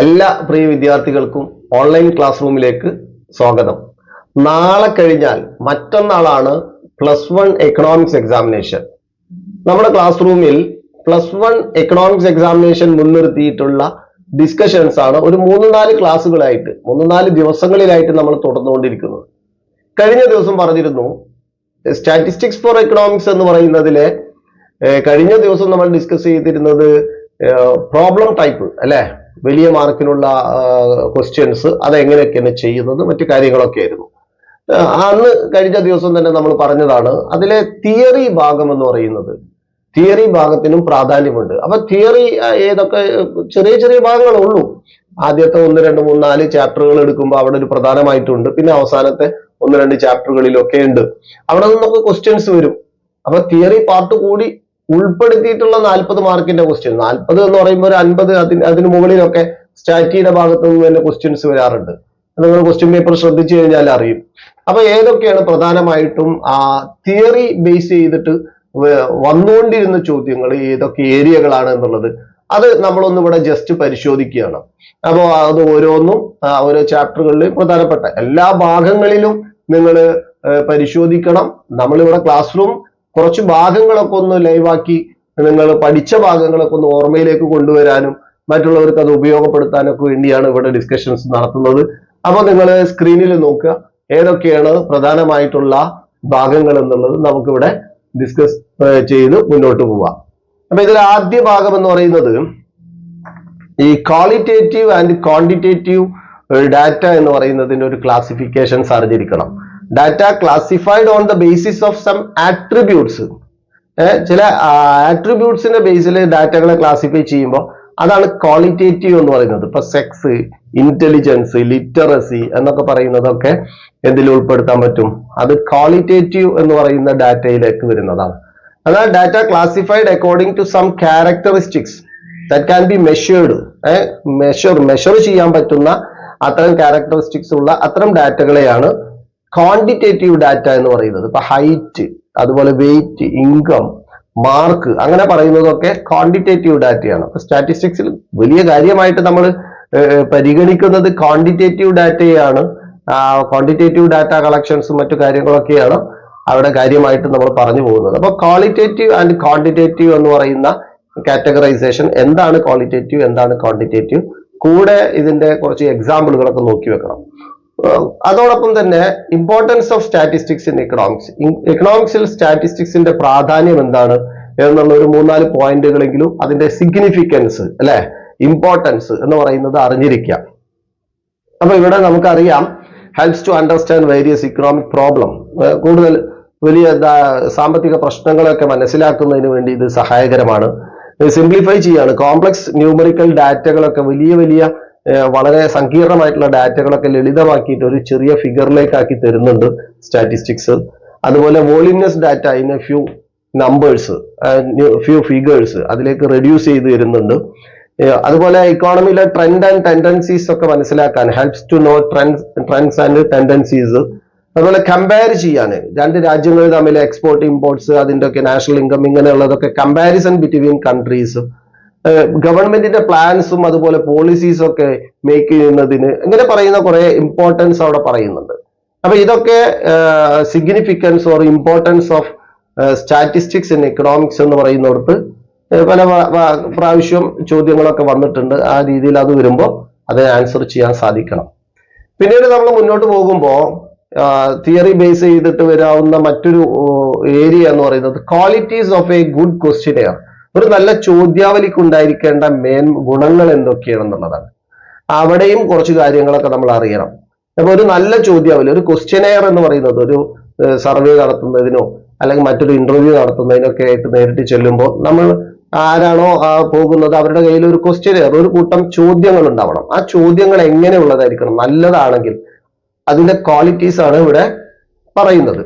എല്ലാ പ്രിയ വിദ്യാർത്ഥികൾക്കും online class റൂമിലേക്ക് സ്വാഗതം. നാളെ കഴിഞ്ഞാൽ മറ്റന്നാളാണ് പ്ലസ് വൺ എക്കണോമിക്സ് എക്സാമിനേഷൻ നമ്മുടെ ക്ലാസ് റൂമിൽ പ്ലസ് വൺ എക്കണോമിക്സ് എക്സാമിനേഷൻ മുൻനിർത്തിയിട്ടുള്ള ഡിസ്കഷൻസ് ആണ് ഒരു മൂന്ന് നാല് ക്ലാസ്സുകളായിട്ട് മൂന്ന് നാല് ദിവസങ്ങളിലായിട്ട് നമ്മൾ തുടർന്നുകൊണ്ടിരിക്കുന്നത്. കഴിഞ്ഞ ദിവസം പറഞ്ഞിരുന്നു സ്റ്റാറ്റിസ്റ്റിക്സ് ഫോർ എക്കണോമിക്സ് എന്ന് പറയുന്നതിലെ കഴിഞ്ഞ ദിവസം നമ്മൾ ഡിസ്കസ് ചെയ്തിരുന്നത് പ്രോബ്ലം ടൈപ്പ് അല്ലെ? വലിയ മാർക്കിനുള്ള ക്വസ്റ്റ്യൻസ് അതെങ്ങനെയൊക്കെയാണ് ചെയ്യുന്നത് മറ്റു കാര്യങ്ങളൊക്കെ ആയിരുന്നു അന്ന് കഴിഞ്ഞ ദിവസം തന്നെ നമ്മൾ പറഞ്ഞതാണ് അതിലെ തിയറി ഭാഗം എന്ന് പറയുന്നത് തിയറി ഭാഗത്തിനും പ്രാധാന്യമുണ്ട്. അപ്പൊ തിയറി ഏതൊക്കെ ചെറിയ ചെറിയ ഭാഗങ്ങളേ ഉള്ളൂ. ആദ്യത്തെ ഒന്ന് രണ്ട് മൂന്ന് നാല് ചാപ്റ്ററുകൾ എടുക്കുമ്പോൾ അവിടെ ഒരു പ്രധാനമായിട്ടുണ്ട്. പിന്നെ അവസാനത്തെ ഒന്ന് രണ്ട് ചാപ്റ്ററുകളിലൊക്കെ ഉണ്ട്. അവിടെ നിന്നൊക്കെ ക്വസ്റ്റ്യൻസ് വരും. അപ്പൊ തിയറി പാർട്ട് കൂടി ഉൾപ്പെടുത്തിയിട്ടുള്ള നാൽപ്പത് മാർക്കിന്റെ ക്വസ്റ്റ്യൻ നാൽപ്പത് എന്ന് പറയുമ്പോൾ ഒരു അൻപത് അതിന് അതിന് മുകളിലൊക്കെ സ്റ്റാറ്റിയുടെ ഭാഗത്തു നിന്ന് തന്നെ ക്വസ്റ്റ്യൻസ് വരാറുണ്ട്. നിങ്ങൾ ക്വസ്റ്റ്യൻ പേപ്പർ ശ്രദ്ധിച്ചു കഴിഞ്ഞാൽ അറിയും. അപ്പൊ ഏതൊക്കെയാണ് പ്രധാനമായിട്ടും ആ തിയറി ബേസ് ചെയ്തിട്ട് വന്നുകൊണ്ടിരുന്ന ചോദ്യങ്ങൾ ഏതൊക്കെ ഏരിയകളാണ് എന്നുള്ളത് അത് നമ്മളൊന്ന് ഇവിടെ ജസ്റ്റ് പരിശോധിക്കുകയാണ്. അപ്പോൾ അത് ഓരോന്നും ഓരോ ചാപ്റ്ററുകളിൽ പ്രധാനപ്പെട്ട എല്ലാ ഭാഗങ്ങളിലും നിങ്ങൾ പരിശോധിക്കണം. നമ്മളിവിടെ ക്ലാസ് റൂം കുറച്ച് ഭാഗങ്ങളൊക്കെ ഒന്ന് ലൈവാക്കി നിങ്ങൾ പഠിച്ച ഭാഗങ്ങളൊക്കെ ഒന്ന് ഓർമ്മയിലേക്ക് കൊണ്ടുവരാനും മറ്റുള്ളവർക്ക് അത് ഉപയോഗപ്പെടുത്താനൊക്കെ വേണ്ടിയാണ് ഇവിടെ ഡിസ്കഷൻസ് നടത്തുന്നത്. അപ്പോൾ നിങ്ങൾ സ്ക്രീനിൽ നോക്കുക. ഏതൊക്കെയാണ് പ്രധാനമായിട്ടുള്ള ഭാഗങ്ങൾ എന്നുള്ളത് നമുക്കിവിടെ ഡിസ്കസ് ചെയ്ത് മുന്നോട്ട് പോവാം. അപ്പൊ ഇതിൽ ആദ്യ ഭാഗം എന്ന് പറയുന്നത് ഈ ക്വാളിറ്റേറ്റീവ് ആൻഡ് ക്വാണ്ടിറ്റേറ്റീവ് ഡാറ്റ എന്ന് പറയുന്നതിന്റെ ഒരു ക്ലാസിഫിക്കേഷൻ അറിഞ്ഞിരിക്കണം. Data classified on the basis of some attributes ചില ആട്രിബ്യൂട്ട്സിന്റെ ബേസിൽ ഡാറ്റകളെ ക്ലാസിഫൈ ചെയ്യുമ്പോൾ അതാണ് ക്വാളിറ്റേറ്റീവ് എന്ന് പറയുന്നത്. ഇപ്പൊ സെക്സ് ഇന്റലിജൻസ് ലിറ്ററസി എന്നൊക്കെ പറയുന്നതൊക്കെ എന്തിൽ ഉൾപ്പെടുത്താൻ പറ്റും? അത് ക്വാളിറ്റേറ്റീവ് എന്ന് പറയുന്ന ഡാറ്റയിലേക്ക് വരുന്നതാണ്. അതാണ് data classified according to some characteristics that can be measured measure measure ചെയ്യാൻ പറ്റുന്ന അത്തരം ക്യാരക്ടറിസ്റ്റിക്സ് ഉള്ള അത്തരം ഡാറ്റകളെയാണ് ക്വാണ്ടിറ്റേറ്റീവ് ഡാറ്റ എന്ന് പറയുന്നത് ഇപ്പൊ ഹൈറ്റ് അതുപോലെ വെയിറ്റ് ഇൻകം മാർക്ക് അങ്ങനെ പറയുന്നതൊക്കെ ക്വാണ്ടിറ്റേറ്റീവ് ഡാറ്റയാണ് അപ്പൊ സ്റ്റാറ്റിസ്റ്റിക്സിൽ വലിയ കാര്യമായിട്ട് നമ്മൾ പരിഗണിക്കുന്നത് ക്വാണ്ടിറ്റേറ്റീവ് ഡാറ്റയാണ് ക്വാണ്ടിറ്റേറ്റീവ് ഡാറ്റ കളക്ഷൻസും മറ്റു കാര്യങ്ങളൊക്കെയാണ് അവിടെ കാര്യമായിട്ട് നമ്മൾ പറഞ്ഞു പോകുന്നത്. അപ്പൊ ക്വാളിറ്റേറ്റീവ് ആൻഡ് ക്വാണ്ടിറ്റേറ്റീവ് എന്ന് പറയുന്ന കാറ്റഗറൈസേഷൻ എന്താണ് ക്വാളിറ്റേറ്റീവ് എന്താണ് ക്വാണ്ടിറ്റേറ്റീവ് കൂടെ ഇതിന്റെ കുറച്ച് എക്സാമ്പിളുകളൊക്കെ നോക്കി വെക്കണം. അതോടൊപ്പം തന്നെ importance of statistics in economics എക്കണോമിക്സിൽ സ്റ്റാറ്റിസ്റ്റിക്സിന്റെ പ്രാധാന്യം എന്താണ്? എന്നുള്ള ഒരു മൂന്നാൽ പോയിന്റുകളെങ്കിലും അതിന്റെ സിഗ്നിഫിക്കൻസ് അല്ലെ? ഇമ്പോർട്ടൻസ് എന്ന് പറയുന്നത് അറിഞ്ഞിരിക്കാം അപ്പൊ ഇവിടെ നമുക്കറിയാം helps to understand various economic problem കൂടുതൽ വലിയ സാമ്പത്തിക പ്രശ്നങ്ങളൊക്കെ മനസ്സിലാക്കുന്നതിന് വേണ്ടി ഇത് സഹായകരമാണ്. സിംപ്ലിഫൈ ചെയ്യാണ്. കോംപ്ലക്സ് ന്യൂമറിക്കൽ ഡാറ്റകളൊക്കെ വലിയ വലിയ വളരെ സങ്കീർണമായിട്ടുള്ള ഡാറ്റകളൊക്കെ ലളിതമാക്കിയിട്ട് ഒരു ചെറിയ ഫിഗറിലേക്കാക്കി തരുന്നുണ്ട് സ്റ്റാറ്റിസ്റ്റിക്സ്. അതുപോലെ voluminous data in a few numbers few figures അതിലേക്ക് റെഡ്യൂസ് ചെയ്ത് തരുന്നുണ്ട്. അതുപോലെ ഇക്കോണമിയിലെ ട്രെൻഡ് ആൻഡ് ടെൻഡൻസീസ് ഒക്കെ മനസ്സിലാക്കാൻ helps to know trend trends and tendencies അതുപോലെ കമ്പയർ ചെയ്യാൻ രണ്ട് രാജ്യങ്ങൾ തമ്മിൽ എക്സ്പോർട്ട് ഇമ്പോർട്ട്സ് അതിന്റെ ഒക്കെ നാഷണൽ ഇൻകം ഇങ്ങനെയുള്ളതൊക്കെ കമ്പാരിസൺ ബിറ്റ്വീൻ കൺട്രീസ് ഗവൺമെന്റിന്റെ പ്ലാൻസും അതുപോലെ പോളിസീസ് ഒക്കെ മേക്ക് ചെയ്യുന്നതിന് ഇങ്ങനെ പറയുന്ന കുറെ ഇമ്പോർട്ടൻസ് അവിടെ പറയുന്നുണ്ട്. അപ്പൊ ഇതൊക്കെ significance or importance of statistics in economics എന്ന് പറയുന്നിടത്ത് പല പ്രാവശ്യം ചോദ്യങ്ങളൊക്കെ വന്നിട്ടുണ്ട്. ആ രീതിയിൽ അത് വരുമ്പോൾ അത് ആൻസർ ചെയ്യാൻ സാധിക്കണം. പിന്നീട് നമ്മൾ മുന്നോട്ട് പോകുമ്പോൾ തിയറി ബേസ് ചെയ്തിട്ട് വരാവുന്ന മറ്റൊരു ഏരിയ എന്ന് പറയുന്നത് qualities of a good questionnaire ഒരു നല്ല ചോദ്യാവലിക്ക് ഉണ്ടായിരിക്കേണ്ട മേൻ ഗുണങ്ങൾ എന്തൊക്കെയാണെന്നുള്ളതാണ്. അവിടെയും കുറച്ച് കാര്യങ്ങളൊക്കെ നമ്മൾ അറിയണം. അപ്പൊ ഒരു നല്ല ചോദ്യാവലി ഒരു ക്വസ്റ്റ്യനെയർ എന്ന് പറയുന്നത് ഒരു സർവേ നടത്തുന്നതിനോ അല്ലെങ്കിൽ മറ്റൊരു ഇന്റർവ്യൂ നടത്തുന്നതിനൊക്കെ ആയിട്ട് നേരിട്ട് ചെല്ലുമ്പോൾ നമ്മൾ ആരാണോ പോകുന്നത് അവരുടെ കയ്യിൽ ഒരു ക്വസ്റ്റ്യനെയർ ഒരു കൂട്ടം ചോദ്യങ്ങൾ ഉണ്ടാവണം. ആ ചോദ്യങ്ങൾ എങ്ങനെയുള്ളതായിരിക്കണം? നല്ലതാണെങ്കിൽ അതിന്റെ ക്വാളിറ്റീസ് ആണ് ഇവിടെ പറയുന്നത്.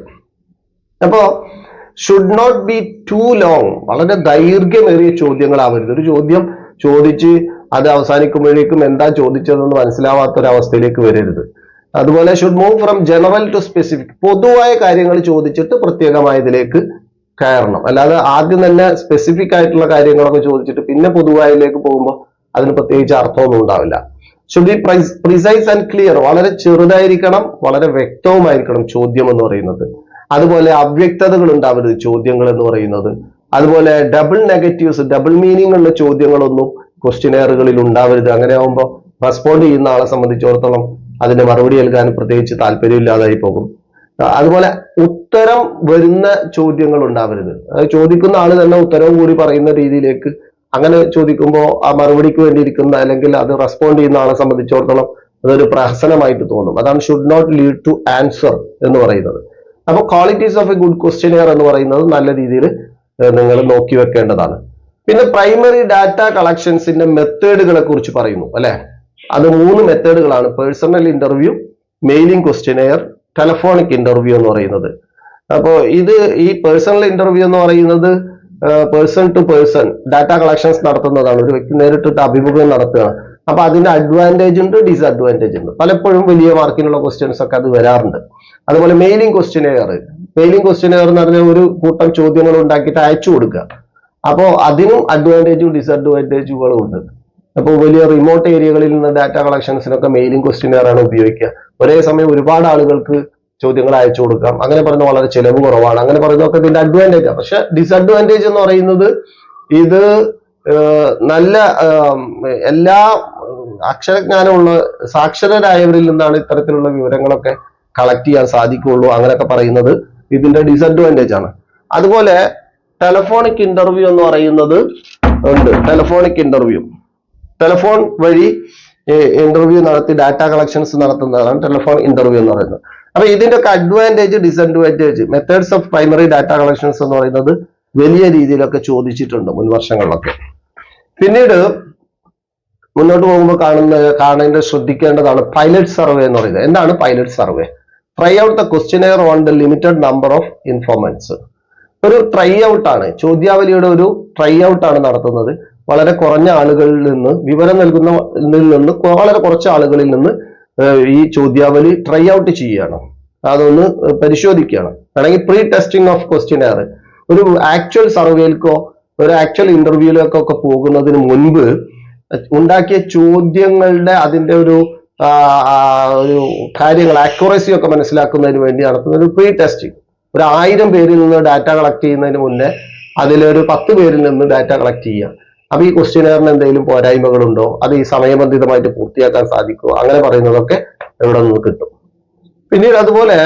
അപ്പോ should not be too long വളരെ ദൈർഘ്യമേറിയ ചോദ്യങ്ങളാവരുത്. ഒരു ചോദ്യം ചോദിച്ച് അത് അവസാനിക്കുമ്പോഴേക്കും എന്താ ചോദിച്ചതെന്ന് മനസ്സിലാവാത്ത ഒരു വരരുത്. അതുപോലെ should move from general to specific പൊതുവായ കാര്യങ്ങൾ ചോദിച്ചിട്ട് പ്രത്യേകമായതിലേക്ക് കയറണം. അല്ലാതെ ആദ്യം തന്നെ സ്പെസിഫിക് ആയിട്ടുള്ള കാര്യങ്ങളൊക്കെ ചോദിച്ചിട്ട് പിന്നെ പൊതുവായതിലേക്ക് പോകുമ്പോൾ അതിന് പ്രത്യേകിച്ച് അർത്ഥമൊന്നും ഉണ്ടാവില്ല. Should be precise and clear വളരെ ചെറുതായിരിക്കണം വളരെ വ്യക്തവുമായിരിക്കണം ചോദ്യം എന്ന് പറയുന്നത്. അതുപോലെ അവ്യക്തതകൾ ഉണ്ടാവരുത് ചോദ്യങ്ങൾ എന്ന് പറയുന്നത്. അതുപോലെ ഡബിൾ നെഗറ്റീവ്സ് ഡബിൾ മീനിങ് ഉള്ള ചോദ്യങ്ങളൊന്നും ക്വസ്റ്റിനെയറുകളിൽ ഉണ്ടാവരുത്. അങ്ങനെ ആകുമ്പോൾ റെസ്പോണ്ട് ചെയ്യുന്ന ആളെ സംബന്ധിച്ചിടത്തോളം അതിന് മറുപടി നൽകാൻ പ്രത്യേകിച്ച് താല്പര്യമില്ലാതായി പോകും. അതുപോലെ ഉത്തരം വരുന്ന ചോദ്യങ്ങൾ ഉണ്ടാവരുത്. ചോദിക്കുന്ന ആൾ തന്നെ ഉത്തരവും കൂടി പറയുന്ന രീതിയിലേക്ക് അങ്ങനെ ചോദിക്കുമ്പോൾ ആ മറുപടിക്ക് വേണ്ടിയിരിക്കുന്ന അല്ലെങ്കിൽ അത് റെസ്പോണ്ട് ചെയ്യുന്ന ആളെ സംബന്ധിച്ചിടത്തോളം അതൊരു പ്രഹസനമായിട്ട് തോന്നും. അതാണ് should not lead to answer എന്ന് പറയുന്നത്. അപ്പൊ qualities of a good questionnaire എന്ന് പറയുന്നത് നല്ല രീതിയിൽ നിങ്ങൾ നോക്കി വെക്കേണ്ടതാണ്. പിന്നെ പ്രൈമറി ഡാറ്റ കളക്ഷൻസിന്റെ മെത്തേഡുകളെ കുറിച്ച് പറയുന്നു അല്ലെ? അത് മൂന്ന് മെത്തേഡുകളാണ് personal interview mailing questionnaire telephonic interview എന്ന് പറയുന്നത്. അപ്പോൾ ഇത് ഈ പേഴ്സണൽ ഇന്റർവ്യൂ എന്ന് പറയുന്നത് person to person data collections നടത്തുന്നതാണ്. ഒരു വ്യക്തി നേരിട്ടിട്ട് അഭിമുഖം നടത്തുകയാണ് അപ്പൊ അതിന്റെ അഡ്വാന്റേജ് ഉണ്ട് ഡിസഡ്വാന്റേജ് ഉണ്ട്. പലപ്പോഴും വലിയ മാർക്കിനുള്ള ക്വസ്റ്റ്യൻസ് ഒക്കെ അത് വരാറുണ്ട്. അതുപോലെ മെയിലിംഗ് ക്വസ്റ്റ്യനെയർ മെയിലിംഗ് ക്വസ്റ്റ്യനെയർ എന്ന് പറഞ്ഞാൽ ഒരു കൂട്ടം ചോദ്യങ്ങൾ ഉണ്ടാക്കിയിട്ട് അയച്ചു കൊടുക്കുക. അപ്പോൾ അതിനും അഡ്വാന്റേജും ഡിസഡ്വാന്റേജുകളും ഉണ്ട്. അപ്പോൾ വലിയ റിമോട്ട് ഏരിയകളിൽ നിന്ന് ഡാറ്റ കളക്ഷൻസിനൊക്കെ മെയിലിംഗ് ക്വസ്റ്റ്യനെയർ ആണ് ഉപയോഗിക്കുക. ഒരേ സമയം ഒരുപാട് ആളുകൾക്ക് ചോദ്യങ്ങൾ അയച്ചു കൊടുക്കാം. അങ്ങനെ പറയുന്നത് വളരെ ചിലവ് കുറവാണ്. അങ്ങനെ പറയുന്നതൊക്കെ ഇതിന്റെ അഡ്വാന്റേജ് ആണ്. പക്ഷെ ഡിസഡ്വാന്റേജ് എന്ന് പറയുന്നത് ഇത് നല്ല എല്ലാ അക്ഷരജ്ഞാനമുള്ള സാക്ഷരരായവരിൽ നിന്നാണ് ഇത്തരത്തിലുള്ള വിവരങ്ങളൊക്കെ കളക്ട് ചെയ്യാൻ സാധിക്കുള്ളൂ അങ്ങനെയൊക്കെ പറയുന്നത് ഇതിന്റെ ഡിസഡ്വാന്റേജ് ആണ്. അതുപോലെ ടെലഫോണിക് ഇന്റർവ്യൂ എന്ന് പറയുന്നത് ഉണ്ട്. ടെലഫോണിക് ഇന്റർവ്യൂ ടെലഫോൺ വഴി ഇന്റർവ്യൂ നടത്തി ഡാറ്റ കളക്ഷൻസ് നടത്തുന്നതാണ് ടെലഫോൺ ഇന്റർവ്യൂ എന്ന് പറയുന്നത്. അപ്പൊ ഇതിന്റെ ഒക്കെ advantage disadvantage methods of primary data collections എന്ന് പറയുന്നത് വലിയ രീതിയിലൊക്കെ ചോദിച്ചിട്ടുണ്ട് മുൻ വർഷങ്ങളിലൊക്കെ പിന്നീട് മുന്നോട്ട് പോകുമ്പോൾ കാണുന്ന കാണേണ്ട ശ്രദ്ധിക്കേണ്ടതാണ് പൈലറ്റ് സർവേ എന്ന് പറയുന്നത്. എന്താണ് pilot survey try out the questionnaire on the limited number of informants ഒരു ട്രൈ ഔട്ട് ആണ് ചോദ്യാവലിയുടെ ഒരു ട്രൈ ഔട്ട് ആണ് നടത്തുന്നത്. വളരെ കുറഞ്ഞ ആളുകളിൽ നിന്ന് വിവരം നൽകുന്നതിൽ നിന്ന് വളരെ കുറച്ച് ആളുകളിൽ നിന്ന് ഈ ചോദ്യാവലി ട്രൈ ഔട്ട് ചെയ്യുകയാണ്. അതൊന്ന് പരിശോധിക്കുകയാണ്. അല്ലെങ്കിൽ പ്രീ ടെസ്റ്റിംഗ് ഓഫ് ക്വസ്റ്റിനെയർ ഒരു ആക്ച്വൽ സർവേയിലേക്കോ ഒരു ആക്ച്വൽ ഇന്റർവ്യൂവിലേക്കോ ഒക്കെ പോകുന്നതിന് മുൻപ് ഉണ്ടാക്കിയ ചോദ്യങ്ങളുടെ അതിന്റെ ഒരു ഒരു കാര്യങ്ങൾ ആക്യുറസി ഒക്കെ മനസ്സിലാക്കുന്നതിന് വേണ്ടി നടത്തുന്ന ഒരു പ്രീ ടെസ്റ്റിംഗ് ഒരു ആയിരം പേരിൽ നിന്ന് ഡാറ്റ കളക്ട് ചെയ്യുന്നതിന് മുന്നേ അതിലൊരു പത്ത് പേരിൽ നിന്ന് ഡാറ്റ കളക്ട് ചെയ്യുക. അപ്പൊ ഈ ക്വസ്റ്റ്യനെയറിന് എന്തെങ്കിലും പോരായ്മകളുണ്ടോ? അത് ഈ സമയബന്ധിതമായിട്ട് പൂർത്തിയാക്കാൻ സാധിക്കുമോ? അങ്ങനെ പറയുന്നതൊക്കെ ഇവിടെ നിന്ന് കിട്ടും. പിന്നീട് അതുപോലെ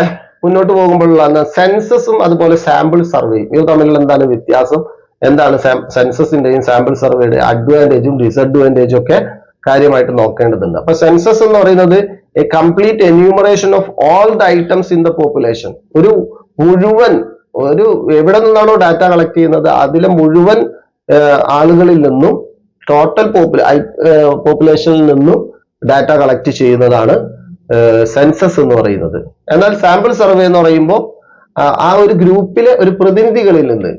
മുന്നോട്ട് പോകുമ്പോഴുള്ള സെൻസസും അതുപോലെ സാമ്പിൾ സർവേയും ഇത് തമ്മിലുള്ള എന്താണ് വ്യത്യാസം? എന്താണ് സെൻസസിന്റെയും സാമ്പിൾ സർവേയുടെ അഡ്വാന്റേജും ഡിസഡ്വാന്റേജും ഒക്കെ കാര്യമായിട്ട് നോക്കേണ്ടതുണ്ട്. അപ്പൊ സെൻസസ് എന്ന് പറയുന്നത് a complete enumeration of all the items in the population ഒരു മുഴുവൻ ഒരു എവിടെ നിന്നാണോ ഡാറ്റ കളക്ട് ചെയ്യുന്നത് അതിലെ മുഴുവൻ ആളുകളിൽ നിന്നും ടോട്ടൽ പോപ്പുല പോപ്പുലേഷനിൽ നിന്നും ഡാറ്റ കളക്ട് ചെയ്യുന്നതാണ് സെൻസസ് എന്ന് പറയുന്നത്. എന്നാൽ സാമ്പിൾ സർവേ എന്ന് പറയുമ്പോൾ ആ ഒരു ഗ്രൂപ്പിലെ ഒരു പ്രതിനിധികളിൽ നിന്ന്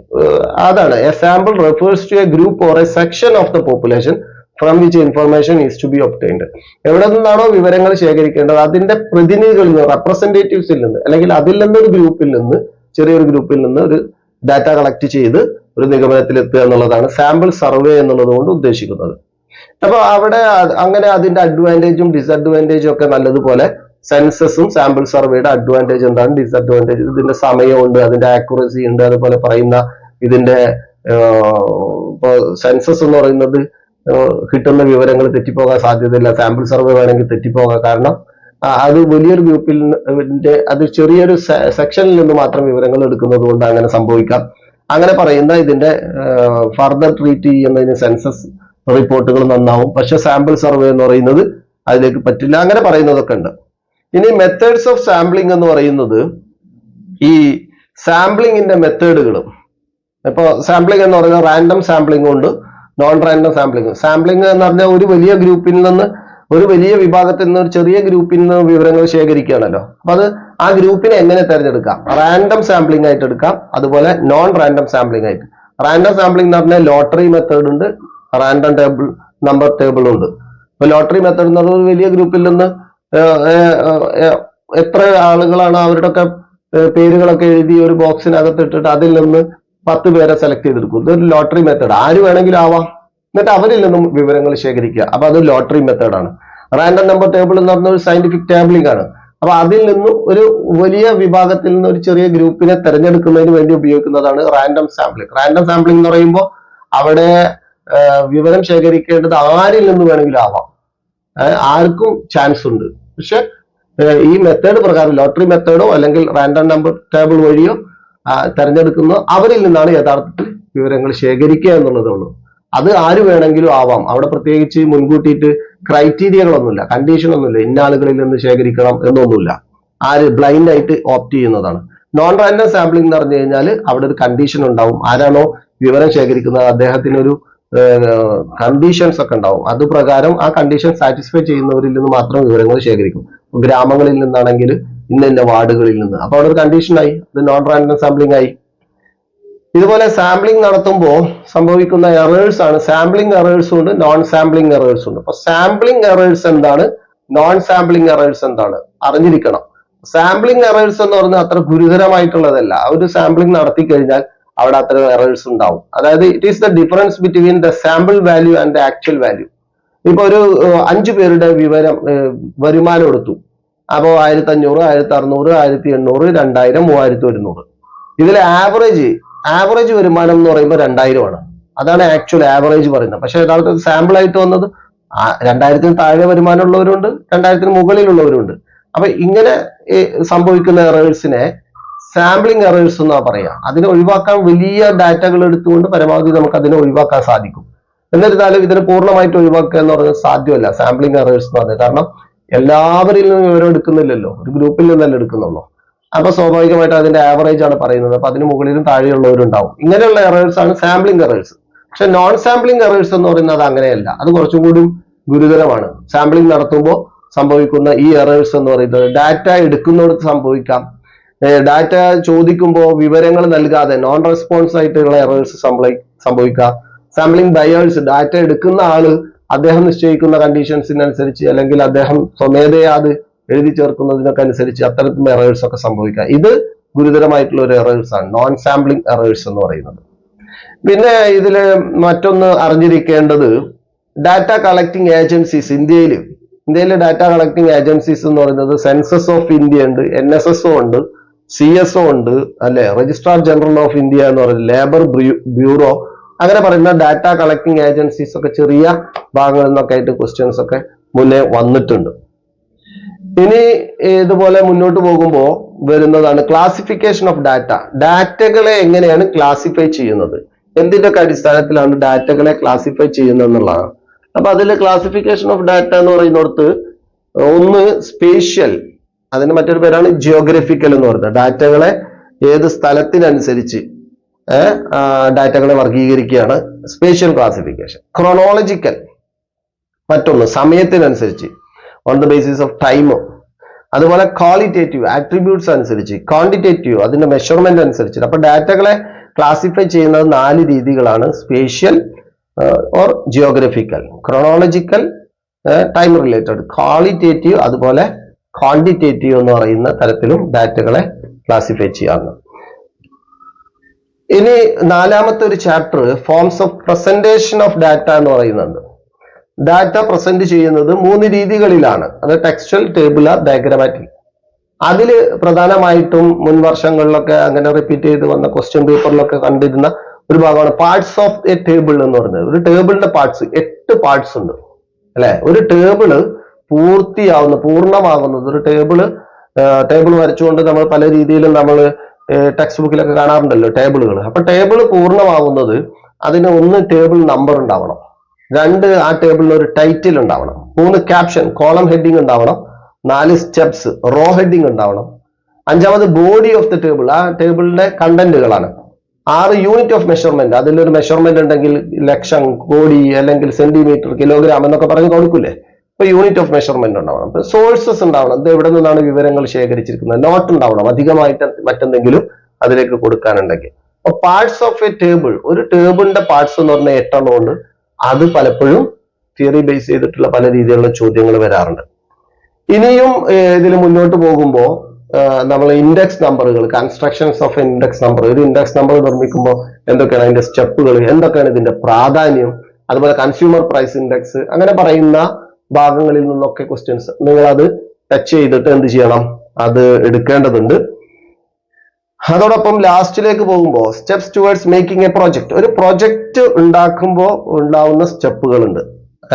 അതാണ് a sample refers to a group or a section of the population from which information is to be obtained എവിടെ നിന്നാണോ വിവരങ്ങൾ ശേഖരിക്കേണ്ടത്? അതിന്റെ പ്രതിനിധികളിൽ നിന്ന് റെപ്രസെന്റേറ്റീവ്സിൽ നിന്ന് അല്ലെങ്കിൽ അതിൽ നിന്ന് ഒരു ഗ്രൂപ്പിൽ നിന്ന് ചെറിയൊരു ഗ്രൂപ്പിൽ നിന്ന് ഒരു ഡാറ്റ കളക്ട് ചെയ്ത് ഒരു നിഗമനത്തിൽ എത്തുക എന്നുള്ളതാണ് സാമ്പിൾ സർവേ എന്നുള്ളതുകൊണ്ട് ഉദ്ദേശിക്കുന്നത്. അപ്പൊ അവിടെ അങ്ങനെ അതിന്റെ അഡ്വാന്റേജും ഡിസഡ്വാന്റേജും ഒക്കെ നല്ലതുപോലെ സെൻസസും സാമ്പിൾ സർവേയുടെ അഡ്വാന്റേജ് എന്താണ് ഡിസഡ്വാന്റേജ് ഇതിന്റെ സമയമുണ്ട് അതിന്റെ ആക്യുറസി ഉണ്ട് അതുപോലെ പറയുന്ന ഇതിന്റെ സെൻസസ് എന്ന് പറയുന്നത് കിട്ടുന്ന വിവരങ്ങൾ തെറ്റിപ്പോകാൻ സാധ്യതയില്ല. സാമ്പിൾ സർവേ വേണമെങ്കിൽ തെറ്റിപ്പോകാം. കാരണം അത് വലിയൊരു ഗ്രൂപ്പിൽ അത് ചെറിയൊരു സെക്ഷനിൽ നിന്ന് മാത്രം വിവരങ്ങൾ എടുക്കുന്നത് കൊണ്ട് അങ്ങനെ സംഭവിക്കാം. അങ്ങനെ പറയുന്ന ഇതിന്റെ ഫർദർ ട്രീറ്റ് ചെയ്യുന്നതിന് സെൻസസ് റിപ്പോർട്ടുകൾ നന്നാവും. പക്ഷെ സാമ്പിൾ സർവേ എന്ന് പറയുന്നത് അതിലേക്ക് പറ്റില്ല. അങ്ങനെ പറയുന്നതൊക്കെ ഉണ്ട്. ഇനി മെത്തേഡ്സ് ഓഫ് സാമ്പിളിംഗ് എന്ന് പറയുന്നത് ഈ സാമ്പിളിങ്ങിന്റെ മെത്തേഡുകളും ഇപ്പോൾ സാമ്പിളിംഗ് എന്ന് പറയുന്നത് റാൻഡം സാമ്പിളിംഗ് ഉണ്ട് നോൺ റാൻഡം സാമ്പിളിംഗ് സാമ്പിളിംഗ് എന്ന് പറഞ്ഞാൽ ഒരു വലിയ ഗ്രൂപ്പിൽ നിന്ന് ഒരു വലിയ വിഭാഗത്തിൽ നിന്ന് ഒരു ചെറിയ ഗ്രൂപ്പിൽ നിന്ന് വിവരങ്ങൾ ശേഖരിക്കുകയാണല്ലോ. അപ്പൊ അത് ആ ഗ്രൂപ്പിനെ എങ്ങനെ തിരഞ്ഞെടുക്കാം? റാൻഡം സാമ്പിളിംഗ് ആയിട്ട് എടുക്കാം. അതുപോലെ നോൺ റാൻഡം സാമ്പിളിംഗ് ആയിട്ട്. റാൻഡം സാമ്പിളിംഗ് എന്ന് പറഞ്ഞാൽ ലോട്ടറി മെത്തേഡ് ഉണ്ട്. റാൻഡം ടേബിൾ നമ്പർ ടേബിൾ ഉണ്ട്. ഇപ്പൊ ലോട്ടറി മെത്തേഡ് എന്ന് പറഞ്ഞാൽ ഒരു വലിയ ഗ്രൂപ്പിൽ നിന്ന് എത്ര ആളുകളാണ് അവരുടെ ഒക്കെ പേരുകളൊക്കെ എഴുതി ഒരു ബോക്സിനകത്ത് ഇട്ടിട്ട് അതിൽ നിന്ന് പത്ത് പേരെ സെലക്ട് ചെയ്തെടുക്കും. ഇതൊരു ലോട്ടറി മെത്തേഡ്. ആര് വേണമെങ്കിലും ആവാം. എന്നിട്ട് അവരിൽ നിന്നും വിവരങ്ങൾ ശേഖരിക്കുക. അപ്പൊ അത് ലോട്ടറി മെത്തേഡാണ് റാൻഡം നമ്പർ ടേബിൾ എന്ന് പറഞ്ഞ ഒരു സയന്റിഫിക് ടേബിളിംഗ് ആണ്. അപ്പൊ അതിൽ നിന്നും ഒരു വലിയ വിഭാഗത്തിൽ നിന്ന് ഒരു ചെറിയ ഗ്രൂപ്പിനെ തെരഞ്ഞെടുക്കുന്നതിന് വേണ്ടി ഉപയോഗിക്കുന്നതാണ് റാൻഡം സാമ്പിളിംഗ്. റാൻഡം സാമ്പിളിംഗ് എന്ന് പറയുമ്പോൾ അവിടെ വിവരം ശേഖരിക്കേണ്ടത് ആരിൽ നിന്ന് വേണമെങ്കിലും ആവാം. ആർക്കും ചാൻസ് ഉണ്ട്. പക്ഷെ ഈ മെത്തേഡ് പ്രകാരം ലോട്ടറി മെത്തേഡോ അല്ലെങ്കിൽ റാൻഡം നമ്പർ ടേബിൾ വഴിയോ തെരഞ്ഞെടുക്കുന്ന അവരിൽ നിന്നാണ് യഥാർത്ഥത്തിൽ വിവരങ്ങൾ ശേഖരിക്കുക എന്നുള്ളതേ ഉള്ളൂ അത് ആര് വേണമെങ്കിലും ആവാം. അവിടെ പ്രത്യേകിച്ച് മുൻകൂട്ടിയിട്ട് ക്രൈറ്റീരിയകളൊന്നുമില്ല കണ്ടീഷൻ ഒന്നുമില്ല. ഇന്ന ആളുകളിൽ നിന്ന് ശേഖരിക്കണം എന്നൊന്നുമില്ല. ആര് ബ്ലൈൻഡ് ആയിട്ട് ഓപ്റ്റ് ചെയ്യുന്നതാണ്. നോൺ റാൻഡം സാമ്പിളിംഗ് എന്ന് പറഞ്ഞു കഴിഞ്ഞാൽ അവിടെ ഒരു കണ്ടീഷൻ ഉണ്ടാവും. ആരാണോ വിവരം ശേഖരിക്കുന്നത്? അദ്ദേഹത്തിന് ഒരു കണ്ടീഷൻസ് ഒക്കെ ഉണ്ടാവും. അത് പ്രകാരം ആ കണ്ടീഷൻ സാറ്റിസ്ഫൈ ചെയ്യുന്നവരിൽ നിന്ന് മാത്രം വിവരങ്ങൾ ശേഖരിക്കും. ഗ്രാമങ്ങളിൽ നിന്നാണെങ്കിൽ ഇന്ന ഇന്ന വാർഡുകളിൽ നിന്ന്. അപ്പൊ അവിടെ ഒരു കണ്ടീഷൻ ആയി. അത് നോൺ റാൻഡം സാമ്പിളിംഗ് ആയി. ഇതുപോലെ സാമ്പിളിംഗ് നടത്തുമ്പോൾ സംഭവിക്കുന്ന എറേഴ്സ് ആണ്. സാമ്പിളിംഗ് എറേഴ്സും ഉണ്ട് നോൺ സാമ്പിളിംഗ് എറേഴ്സും ഉണ്ട്. അപ്പൊ സാമ്പിളിംഗ് എറേഴ്സ് എന്താണ്? നോൺ സാമ്പിളിംഗ് എറേഴ്സ് എന്താണ്? അറിഞ്ഞിരിക്കണം. സാമ്പിളിംഗ് എറേഴ്സ് എന്ന് പറഞ്ഞാൽ അത്ര ഗുരുതരമായിട്ടുള്ളതല്ല. ആ ഒരു സാമ്പിളിംഗ് നടത്തി കഴിഞ്ഞാൽ അവിടെ അത്തരം എറേഴ്സ് ഉണ്ടാവും. അതായത് it is the difference between the sample value and the actual value ഇപ്പൊ ഒരു അഞ്ചു പേരുടെ വിവരം വരുമാനം എടുത്തു. അപ്പോൾ ആയിരത്തി അഞ്ഞൂറ് ആയിരത്തി അറുന്നൂറ് ആയിരത്തി എണ്ണൂറ് രണ്ടായിരം മൂവായിരത്തി ഒരുന്നൂറ് ഇതിൽ ആവറേജ് ആവറേജ് വരുമാനം എന്ന് പറയുമ്പോൾ രണ്ടായിരം ആണ് അതാണ് ആക്ച്വൽ ആവറേജ് പറയുന്നത്. പക്ഷെ യഥാർത്ഥത്തിൽ സാമ്പിൾ ആയിട്ട് വന്നത് രണ്ടായിരത്തിന് താഴെ വരുമാനമുള്ളവരുണ്ട് രണ്ടായിരത്തിന് മുകളിലുള്ളവരുണ്ട്. അപ്പൊ ഇങ്ങനെ സംഭവിക്കുന്ന എറേഴ്സിനെ സാമ്പിളിംഗ് എറേഴ്സ് എന്നാ പറയാ. അതിനെ ഒഴിവാക്കാൻ വലിയ ഡാറ്റകൾ എടുത്തുകൊണ്ട് പരമാവധി നമുക്ക് അതിനെ ഒഴിവാക്കാൻ സാധിക്കും. എന്നിരുന്നാലും ഇതിനെ പൂർണമായിട്ട് ഒഴിവാക്കുക എന്ന് പറഞ്ഞാൽ സാധ്യമല്ല. സാമ്പിളിംഗ് എറേഴ്സ് എന്ന് പറഞ്ഞാൽ. കാരണം എല്ലാവരിൽ നിന്നും വിവരം എടുക്കുന്നില്ലല്ലോ. ഒരു ഗ്രൂപ്പിൽ നിന്നല്ല എടുക്കുന്നുള്ളൂ. അപ്പൊ സ്വാഭാവികമായിട്ട് അതിന്റെ ആവറേജ് ആണ് പറയുന്നത്. അപ്പൊ അതിന് മുകളിലും താഴെയുള്ളവരുണ്ടാവും ഇങ്ങനെയുള്ള എറേഴ്സ് ആണ് സാമ്പിളിംഗ് എറേഴ്സ് പക്ഷെ നോൺ സാമ്പിളിംഗ് എറേഴ്സ് എന്ന് പറയുന്നത് അങ്ങനെയല്ല. അത് കുറച്ചും കൂടി ഗുരുതരമാണ്. സാമ്പിളിംഗ് നടത്തുമ്പോൾ സംഭവിക്കുന്ന ഈ എറേഴ്സ് എന്ന് പറയുന്നത് ഡാറ്റ എടുക്കുന്നിടത്ത് സംഭവിക്കാം. ഡാറ്റ ചോദിക്കുമ്പോൾ വിവരങ്ങൾ നൽകാതെ നോൺ റെസ്പോൺസ് ആയിട്ടുള്ള എറേഴ്സ് സംഭവിക്കുക. സാമ്പിളിംഗ് ബയേഴ്സ് ഡാറ്റ എടുക്കുന്ന ആൾ അദ്ദേഹം നിശ്ചയിക്കുന്ന കണ്ടീഷൻസിനനുസരിച്ച് അല്ലെങ്കിൽ അദ്ദേഹം സ്വമേധയാ അത് എഴുതി ചേർക്കുന്നതിനൊക്കെ അനുസരിച്ച് അത്തരത്തിൽ എറേഴ്സ് ഒക്കെ സംഭവിക്കുക. ഇത് ഗുരുതരമായിട്ടുള്ള ഒരു എറേഴ്സ് ആണ്. നോൺ സാമ്പിളിംഗ് എറേഴ്സ് എന്ന് പറയുന്നത്. പിന്നെ ഇതിൽ മറ്റൊന്ന് അറിഞ്ഞിരിക്കേണ്ടത് ഡാറ്റ കളക്ടിങ് ഏജൻസീസ് ഇന്ത്യയിൽ ഇന്ത്യയിലെ ഡാറ്റ കളക്ടിങ് ഏജൻസീസ് എന്ന് പറയുന്നത് സെൻസസ് ഓഫ് ഇന്ത്യ ഉണ്ട് എൻ എസ് എസ് ഒ ഉണ്ട്. സി എസ് ഒ ഉണ്ട് അല്ലെ? രജിസ്ട്രാർ ജനറൽ ഓഫ് ഇന്ത്യ എന്ന് പറയുന്നത് ലേബർ ബ്യൂറോ അങ്ങനെ പറയുന്ന ഡാറ്റ കളക്ടിങ് ഏജൻസീസ് ഒക്കെ ചെറിയ ഭാഗങ്ങളിൽ നിന്നൊക്കെ ആയിട്ട് ക്വസ്റ്റ്യൻസ് ഒക്കെ മുന്നേ വന്നിട്ടുണ്ട്. ഇനി ഇതുപോലെ മുന്നോട്ട് പോകുമ്പോൾ വരുന്നതാണ് ക്ലാസിഫിക്കേഷൻ ഓഫ് ഡാറ്റ ഡാറ്റകളെ എങ്ങനെയാണ് ക്ലാസിഫൈ ചെയ്യുന്നത്? എന്തിന്റെ അടിസ്ഥാനത്തിലാണ് ഡാറ്റകളെ ക്ലാസിഫൈ ചെയ്യുന്നത് എന്നുള്ളതാണ്. അപ്പൊ അതിൽ ക്ലാസിഫിക്കേഷൻ ഓഫ് ഡാറ്റ എന്ന് പറയുന്നിടത്ത് ഒന്ന് സ്പേഷ്യൽ അതിന് മറ്റൊരു പേരാണ് ജിയോഗ്രഫിക്കൽ എന്ന് പറയുന്നത്. ഡാറ്റകളെ ഏത് സ്ഥലത്തിനനുസരിച്ച് ഡാറ്റകളെ വർഗീകരിക്കുകയാണ് സ്പേഷ്യൽ ക്ലാസിഫിക്കേഷൻ ക്രോണോളജിക്കൽ മറ്റൊന്ന് സമയത്തിനനുസരിച്ച് on the basis of time അതുപോലെ ക്വാളിറ്റേറ്റീവ് ആട്രിബ്യൂട്ട്സ് അനുസരിച്ച് ക്വാണ്ടിറ്റേറ്റീവ് അതിന്റെ മെഷർമെന്റ് അനുസരിച്ച്. അപ്പൊ ഡാറ്റകളെ ക്ലാസിഫൈ ചെയ്യുന്നത് നാല് രീതികളാണ് spatial or geographical chronological time related qualitative അതുപോലെ ക്വാണ്ടിറ്റേറ്റീവ് എന്ന് പറയുന്ന തരത്തിലും ഡാറ്റകളെ ക്ലാസിഫൈ ചെയ്യാവുന്നത് ഇനി നാലാമത്തെ ഒരു chapter forms of presentation of data എന്ന് പറയുന്നുണ്ട്. ഡാറ്റ പ്രസന്റ് ചെയ്യുന്നത് മൂന്ന് രീതികളിലാണ്. അത് ടെക്സ്റ്റൽ ടേബിളർ ഡയഗ്രമാറ്റിക് അതിൽ പ്രധാനമായിട്ടും മുൻ വർഷങ്ങളിലൊക്കെ അങ്ങനെ റിപ്പീറ്റ് ചെയ്ത് വന്ന ക്വസ്റ്റ്യൻ പേപ്പറിലൊക്കെ കണ്ടിരുന്ന ഒരു ഭാഗമാണ് പാർട്സ് ഓഫ് എ ടേബിൾ എന്ന് പറയുന്നത് ഒരു ടേബിളിന്റെ പാർട്സ് എട്ട് പാർട്സ് ഉണ്ട്. അല്ലെ? ഒരു ടേബിൾ പൂർത്തിയാവുന്ന പൂർണമാകുന്നത് ഒരു ടേബിൾ ടേബിൾ വരച്ചുകൊണ്ട് നമ്മൾ പല രീതിയിലും നമ്മൾ ടെക്സ്റ്റ് ബുക്കിലൊക്കെ കാണാറുണ്ടല്ലോ ടേബിളുകൾ. അപ്പൊ ടേബിൾ പൂർണമാകുന്നത് അതിന് ഒന്ന് ടേബിൾ നമ്പർ ഉണ്ടാവണം. രണ്ട് ആ ടേബിളിന് ഒരു ടൈറ്റിൽ ഉണ്ടാവണം. മൂന്ന് ക്യാപ്ഷൻ കോളം ഹെഡിങ് ഉണ്ടാവണം. നാല് സ്റ്റെപ്സ് റോ ഹെഡിങ് ഉണ്ടാവണം. അഞ്ചാമത് ബോഡി ഓഫ് ദി ടേബിൾ ആ ടേബിളിന്റെ കണ്ടന്റുകളാണ് ആറ് യൂണിറ്റ് ഓഫ് മെഷർമെന്റ് അതിലൊരു മെഷർമെന്റ് ഉണ്ടെങ്കിൽ ലക്ഷം കോടി അല്ലെങ്കിൽ സെന്റിമീറ്റർ കിലോഗ്രാം എന്നൊക്കെ പറഞ്ഞ് കൊടുക്കൂലേ? അപ്പൊ യൂണിറ്റ് ഓഫ് മെഷർമെന്റ് ഉണ്ടാവണം. അപ്പൊ സോഴ്സസ് ഉണ്ടാവണം. ഇത് എവിടെ നിന്നാണ് വിവരങ്ങൾ ശേഖരിച്ചിരിക്കുന്നത്? നോട്ട് ഉണ്ടാവണം. അധികമായിട്ട് മറ്റെന്തെങ്കിലും അതിലേക്ക് കൊടുക്കാനുണ്ടെങ്കിൽ. അപ്പൊ പാർട്സ് ഓഫ് എ ടേബിൾ ഒരു ടേബിളിന്റെ പാർട്സ് എന്ന് പറഞ്ഞാൽ എട്ടെണ്ണം ഉണ്ട്. അത് പലപ്പോഴും തിയറി ബേസ് ചെയ്തിട്ടുള്ള പല രീതിയിലുള്ള ചോദ്യങ്ങൾ വരാറുണ്ട്. ഇനിയും ഇതിൽ മുന്നോട്ട് പോകുമ്പോൾ നമ്മൾ ഇൻഡെക്സ് നമ്പറുകൾ കൺസ്ട്രക്ഷൻസ് ഓഫ് ഇൻഡെക്സ് നമ്പർ ഒരു ഇൻഡെക്സ് നമ്പർ നിർമ്മിക്കുമ്പോൾ എന്തൊക്കെയാണ് അതിന്റെ സ്റ്റെപ്പുകൾ എന്തൊക്കെയാണ് ഇതിന്റെ പ്രാധാന്യം? അതുപോലെ കൺസ്യൂമർ പ്രൈസ് ഇൻഡെക്സ് അങ്ങനെ പറയുന്ന ഭാഗങ്ങളിൽ നിന്നൊക്കെ ക്വസ്റ്റ്യൻസ് നിങ്ങൾ അത് ടച്ച് ചെയ്തിട്ട് എന്ത് ചെയ്യണം? അത് എടുക്കേണ്ടതുണ്ട്. അതോടൊപ്പം ലാസ്റ്റിലേക്ക് പോകുമ്പോൾ steps towards making a project ഒരു പ്രോജക്റ്റ് ഉണ്ടാക്കുമ്പോൾ ഉണ്ടാവുന്ന സ്റ്റെപ്പുകളുണ്ട്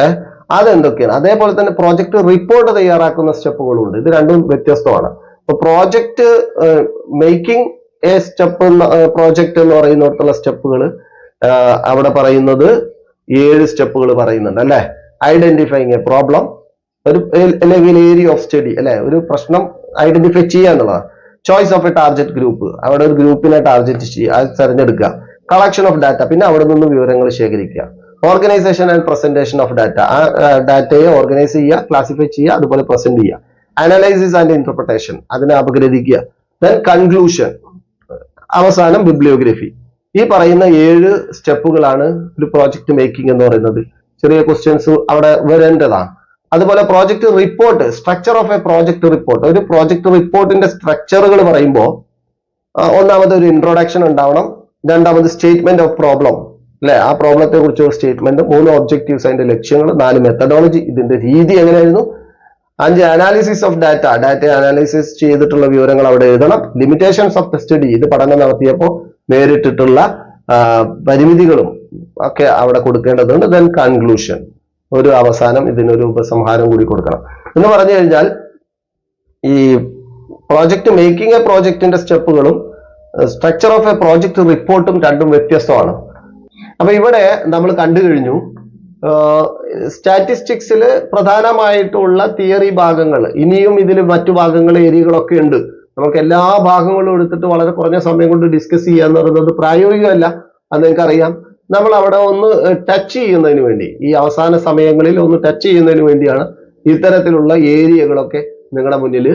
ഏഹ് അതെന്തൊക്കെയാണ്? അതേപോലെ തന്നെ പ്രോജക്റ്റ് റിപ്പോർട്ട് തയ്യാറാക്കുന്ന സ്റ്റെപ്പുകളും ഉണ്ട് ഇത് രണ്ടും വ്യത്യസ്തമാണ്. അപ്പൊ project making a step project എന്ന് പറയുന്നിടത്തുള്ള സ്റ്റെപ്പുകൾ അവിടെ പറയുന്നത് ഏഴ് സ്റ്റെപ്പുകൾ പറയുന്നുണ്ട് അല്ലെ? ഐഡന്റിഫൈങ് എ പ്രോബ്ലം ഒരു അല്ലെങ്കിൽ ഏരിയ ഓഫ് സ്റ്റഡി അല്ലെ? ഒരു പ്രശ്നം ഐഡന്റിഫൈ ചെയ്യുക എന്നുള്ളതാണ്. Choice of a target group അവിടെ ഒരു ഗ്രൂപ്പിനെ ടാർജറ്റ് ചെയ്യുക അത് തിരഞ്ഞെടുക്കുക. കളക്ഷൻ ഓഫ് ഡാറ്റ പിന്നെ അവിടെ നിന്ന് വിവരങ്ങൾ ശേഖരിക്കുക. Organisation and presentation of data ആ ഡാറ്റയെ ഓർഗനൈസ് ചെയ്യുക ക്ലാസിഫൈ ചെയ്യുക അതുപോലെ പ്രസന്റ് ചെയ്യുക. അനലൈസിസ് ആൻഡ് ഇന്റർപ്രിട്ടേഷൻ അതിനെ അപഗ്രഥിക്കുക. ദെൻ കൺക്ലൂഷൻ അവസാനം ബിബ്ലിയോഗ്രഫി ഈ പറയുന്ന ഏഴ് സ്റ്റെപ്പുകളാണ് ഒരു പ്രോജക്റ്റ് മേക്കിംഗ് എന്ന് പറയുന്നത്. ചെറിയ ക്വസ്റ്റ്യൻസ് അവിടെ വരേണ്ടതാണ്. അതുപോലെ project report structure of a project report ഒരു പ്രോജക്റ്റ് റിപ്പോർട്ടിന്റെ സ്ട്രക്ചറുകൾ പറയുമ്പോൾ ഒന്നാമത് ഒരു ഇൻട്രൊഡക്ഷൻ ഉണ്ടാവണം. രണ്ടാമത് സ്റ്റേറ്റ്മെന്റ് ഓഫ് പ്രോബ്ലം അല്ലെ? ആ പ്രോബ്ലത്തെ കുറിച്ച് ഒരു സ്റ്റേറ്റ്മെന്റ് മൂന്ന് ഒബ്ജക്റ്റീവ്സ് അതിന്റെ ലക്ഷ്യങ്ങൾ നാല് മെത്തഡോളജി ഇതിന്റെ രീതി എങ്ങനെയായിരുന്നു? അഞ്ച് analysis of data data analysis ചെയ്തിട്ടുള്ള വിവരങ്ങൾ അവിടെ എഴുതണം. ലിമിറ്റേഷൻസ് ഓഫ് ദ സ്റ്റഡി ഇത് പഠനം നടത്തിയപ്പോൾ നേരിട്ടിട്ടുള്ള പരിമിതികളും ഒക്കെ അവിടെ കൊടുക്കേണ്ടതുണ്ട്. ദെൻ കൺക്ലൂഷൻ ഒരു അവസാനം ഇതിനൊരു ഉപസംഹാരം കൂടി കൊടുക്കണം. എന്ന് പറഞ്ഞു കഴിഞ്ഞാൽ ഈ പ്രോജക്റ്റ് മേക്കിംഗ് എ പ്രോജക്റ്റിന്റെ സ്റ്റെപ്പുകളും സ്ട്രക്ചർ ഓഫ് എ പ്രോജക്റ്റ് റിപ്പോർട്ടും രണ്ടും വ്യത്യസ്തമാണ്. അപ്പൊ ഇവിടെ നമ്മൾ കണ്ടു കഴിഞ്ഞു സ്റ്റാറ്റിസ്റ്റിക്സിൽ പ്രധാനമായിട്ടുള്ള തിയറി ഭാഗങ്ങൾ ഇനിയും ഇതിൽ മറ്റു ഭാഗങ്ങൾ ഏരിയകളൊക്കെ ഉണ്ട്. നമുക്ക് എല്ലാ ഭാഗങ്ങളും എടുത്തിട്ട് വളരെ കുറഞ്ഞ സമയം കൊണ്ട് ഡിസ്കസ് ചെയ്യുക എന്ന് പറയുന്നത് പ്രായോഗികമല്ല. അത് നിങ്ങൾക്കറിയാം. നമ്മൾ അവിടെ ഒന്ന് ടച്ച് ചെയ്യുന്നതിന് വേണ്ടി ഈ അവസാന സമയങ്ങളിൽ ഒന്ന് ടച്ച് ചെയ്യുന്നതിന് വേണ്ടിയാണ് ഇത്തരത്തിലുള്ള ഏരിയകളൊക്കെ നിങ്ങളുടെ മുന്നിൽ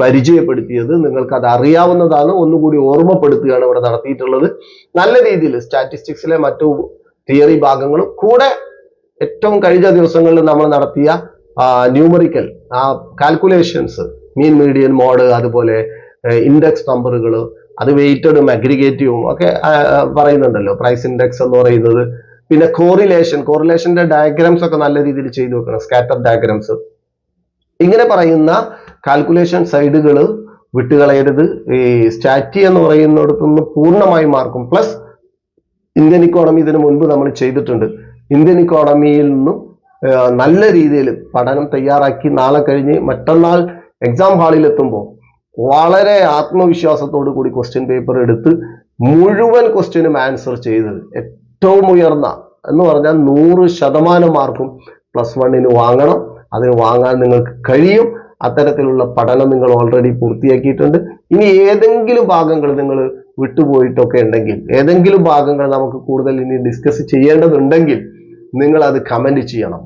പരിചയപ്പെടുത്തിയത്. നിങ്ങൾക്ക് അത് അറിയാവുന്നതാണ്. ഒന്നുകൂടി ഓർമ്മപ്പെടുത്തുകയാണ് ഇവിടെ നടത്തിയിട്ടുള്ളത്. നല്ല രീതിയിൽ സ്റ്റാറ്റിസ്റ്റിക്സിലെ മറ്റു തിയറി ഭാഗങ്ങളും കൂടെ ഏറ്റവും കഴിഞ്ഞ ദിവസങ്ങളിൽ നമ്മൾ നടത്തിയ ന്യൂമറിക്കൽ ആ കാൽക്കുലേഷൻസ് മീൻ മീഡിയൻ മോഡ് അതുപോലെ ഇൻഡെക്സ് നമ്പറുകൾ അത് വെയിറ്റഡും അഗ്രിഗേറ്റീവും ഒക്കെ പറയുന്നുണ്ടല്ലോ. പ്രൈസ് ഇൻഡെക്സ് എന്ന് പറയുന്നത്. പിന്നെ കോറിലേഷൻ കോറിലേഷന്റെ ഡയഗ്രാംസ് ഒക്കെ നല്ല രീതിയിൽ ചെയ്തു വെക്കണം. സ്കാറ്റർ ഡയഗ്രാംസ് ഇങ്ങനെ പറയുന്ന കാൽക്കുലേഷൻ സൈഡുകൾ വിട്ടുകളയരുത് ഈ സ്റ്റാറ്റി എന്ന് പറയുന്നിടത്തു നിന്ന് പൂർണമായി മാർക്കും. പ്ലസ് ഇന്ത്യൻ ഇക്കോണമി ഇതിനു മുൻപ് നമ്മൾ ചെയ്തിട്ടുണ്ട്. ഇന്ത്യൻ ഇക്കോണമിയിൽ നിന്നും നല്ല രീതിയിൽ പഠനം തയ്യാറാക്കി നാളെ കഴിഞ്ഞ് മറ്റന്നാൾ എക്സാം ഹാളിൽ എത്തുമ്പോൾ വളരെ ആത്മവിശ്വാസത്തോടു കൂടി ക്വസ്റ്റ്യൻ പേപ്പർ എടുത്ത് മുഴുവൻ ക്വസ്റ്റ്യനും ആൻസർ ചെയ്തത് ഏറ്റവും ഉയർന്ന എന്ന് പറഞ്ഞാൽ നൂറ് ശതമാനം മാർക്കും പ്ലസ് വണ്ണിന് വാങ്ങണം. അതിന് വാങ്ങാൻ നിങ്ങൾക്ക് കഴിയും. അത്തരത്തിലുള്ള പഠനം നിങ്ങൾ ഓൾറെഡി പൂർത്തിയാക്കിയിട്ടുണ്ട്. ഇനി ഏതെങ്കിലും ഭാഗങ്ങൾ നിങ്ങൾ വിട്ടുപോയിട്ടൊക്കെ ഉണ്ടെങ്കിൽ ഏതെങ്കിലും ഭാഗങ്ങൾ നമുക്ക് കൂടുതൽ ഇനി ഡിസ്കസ് ചെയ്യേണ്ടതുണ്ടെങ്കിൽ നിങ്ങൾ അത് കമന്റ് ചെയ്യണം.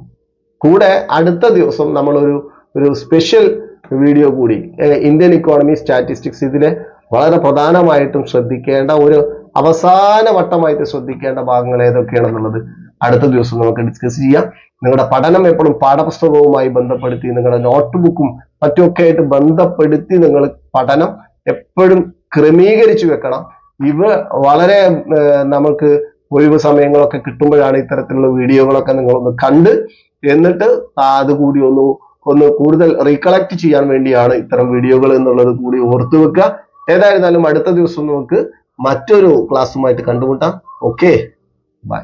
കൂടെ അടുത്ത ദിവസം നമ്മളൊരു ഒരു സ്പെഷ്യൽ വീഡിയോ കൂടി. ഇന്ത്യൻ ഇക്കോണമി സ്റ്റാറ്റിസ്റ്റിക്സ് ഇതിലെ വളരെ പ്രധാനമായിട്ടും ശ്രദ്ധിക്കേണ്ട ഒരു അവസാന വട്ടമായിട്ട് ശ്രദ്ധിക്കേണ്ട ഭാഗങ്ങൾ ഏതൊക്കെയാണെന്നുള്ളത് അടുത്ത ദിവസം നമുക്ക് ഡിസ്കസ് ചെയ്യാം. നിങ്ങളുടെ പഠനം എപ്പോഴും പാഠപുസ്തകവുമായി ബന്ധപ്പെടുത്തി നിങ്ങളുടെ നോട്ട് ബുക്കും മറ്റുമൊക്കെ ആയിട്ട് ബന്ധപ്പെടുത്തി നിങ്ങൾ പഠനം എപ്പോഴും ക്രമീകരിച്ചു വെക്കണം. ഇവ വളരെ നമുക്ക് ഒഴിവ് സമയങ്ങളൊക്കെ കിട്ടുമ്പോഴാണ് ഇത്തരത്തിലുള്ള വീഡിയോകളൊക്കെ നിങ്ങളൊന്ന് കണ്ട് എന്നിട്ട് അതുകൂടി ഒന്ന് ഒന്ന് കൂടുതൽ റീകളക്ട് ചെയ്യാൻ വേണ്ടിയാണ് ഇത്തരം വീഡിയോകൾ എന്നുള്ളത് കൂടി ഓർത്തു വെക്കുക. ഏതായിരുന്നാലും അടുത്ത ദിവസം നമുക്ക് മറ്റൊരു ക്ലാസ്സുമായിട്ട് കണ്ടുമുട്ടാം. Okay bye